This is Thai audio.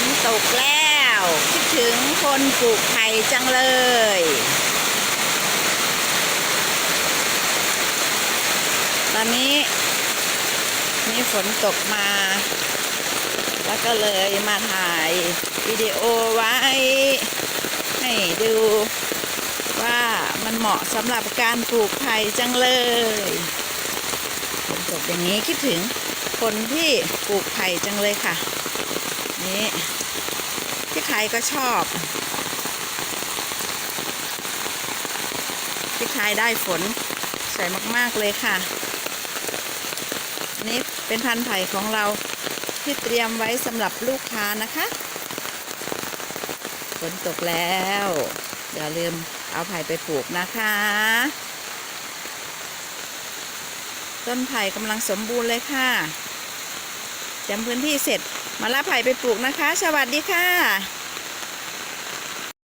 นตกแล้ว คิดถึงคนปลูกไผ่จังเลย ตอนนี้มีฝนตกมา แล้วก็เลยมาถ่ายวิดีโอไว้ ให้ดูว่ามันเหมาะสำหรับการปลูกไผ่จังเลยฝนตกอย่างนี้คิดถึงคนที่ปลูกไผ่จังเลยค่ะ นี่พี่ไทยก็ชอบพี่ไทยได้ฝนสวยมากๆเลยค่ะ นี่เป็นพันธุ์ไผ่ของเราที่เตรียมไว้สำหรับลูกค้านะคะฝนตกแล้วอย่าลืมเอาไผ่ไปปลูกนะคะ ต้นไผ่กำลังสมบูรณ์เลยค่ะ เตรียมพื้นที่เสร็จมาล่าไผ่ไปปลูกนะคะ สวัสดีค่ะ